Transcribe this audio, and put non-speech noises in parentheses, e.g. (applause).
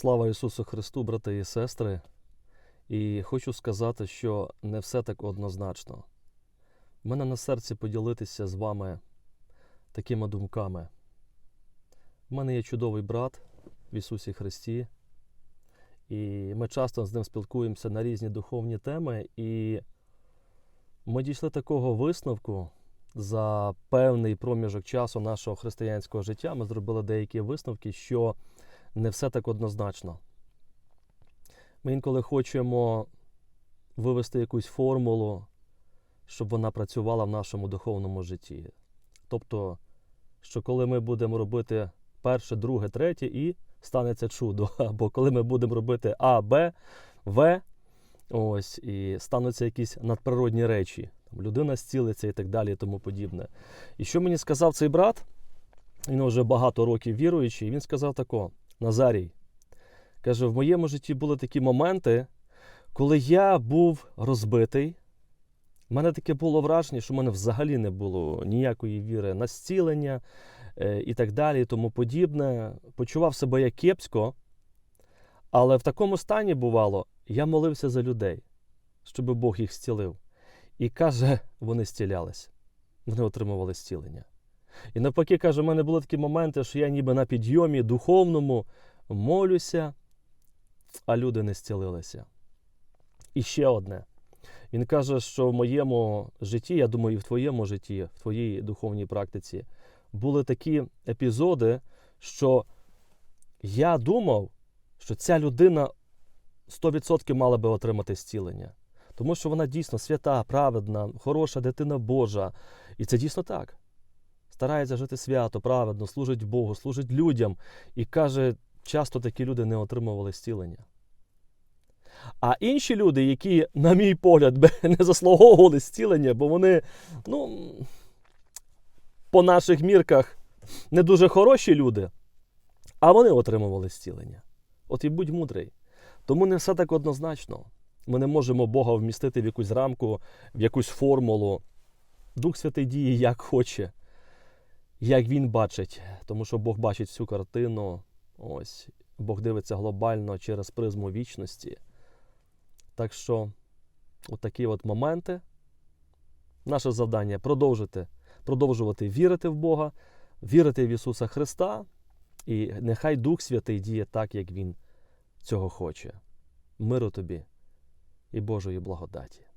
Слава Ісусу Христу, брати і сестри. І хочу сказати, що не все так однозначно. У мене на серці поділитися з вами такими думками. У мене є чудовий брат в Ісусі Христі, і ми часто з ним спілкуємося на різні духовні теми, і ми дійшли такого висновку за певний проміжок часу нашого християнського життя. Ми зробили деякі висновки, що не все так однозначно. Ми інколи хочемо вивести якусь формулу, щоб вона працювала в нашому духовному житті. Тобто, що коли ми будемо робити перше, друге, третє, і станеться чудо. (laughs) Або коли ми будемо робити А, Б, В, ось, і стануться якісь надприродні речі. Людина зцілиться і так далі, і тому подібне. І що мені сказав цей брат? Він вже багато років віруючий, і він сказав тако: Назарій, каже, в моєму житті були такі моменти, коли я був розбитий. У мене таке було враження, що в мене взагалі не було ніякої віри на зцілення е, і так далі, і тому подібне. Почував себе як кепсько, але в такому стані бувало, я молився за людей, щоб Бог їх зцілив. І каже, вони зцілялись, вони отримували зцілення. І навпаки, каже, в мене були такі моменти, що я ніби на підйомі духовному молюся, а люди не зцілилися. І ще одне. Він каже, що в моєму житті, я думаю, і в твоєму житті, в твоїй духовній практиці, були такі епізоди, що я думав, що ця людина 100% мала би отримати зцілення. Тому що вона дійсно свята, праведна, хороша дитина Божа. І це дійсно так. Старається жити свято, праведно, служить Богу, служить людям. І каже, часто такі люди не отримували зцілення. А інші люди, які, на мій погляд, (laughs) не заслуговували зцілення, бо вони, ну, по наших мірках, не дуже хороші люди, а вони отримували зцілення. От і будь мудрий. Тому не все так однозначно. Ми не можемо Бога вмістити в якусь рамку, в якусь формулу. Дух Святий діє як хоче, як він бачить, тому що Бог бачить всю картину. Ось, Бог дивиться глобально через призму вічності. Так що, от такі от моменти. Наше завдання продовжити, продовжувати вірити в Бога, вірити в Ісуса Христа, і нехай Дух Святий діє так, як Він цього хоче. Миру тобі і Божої благодаті.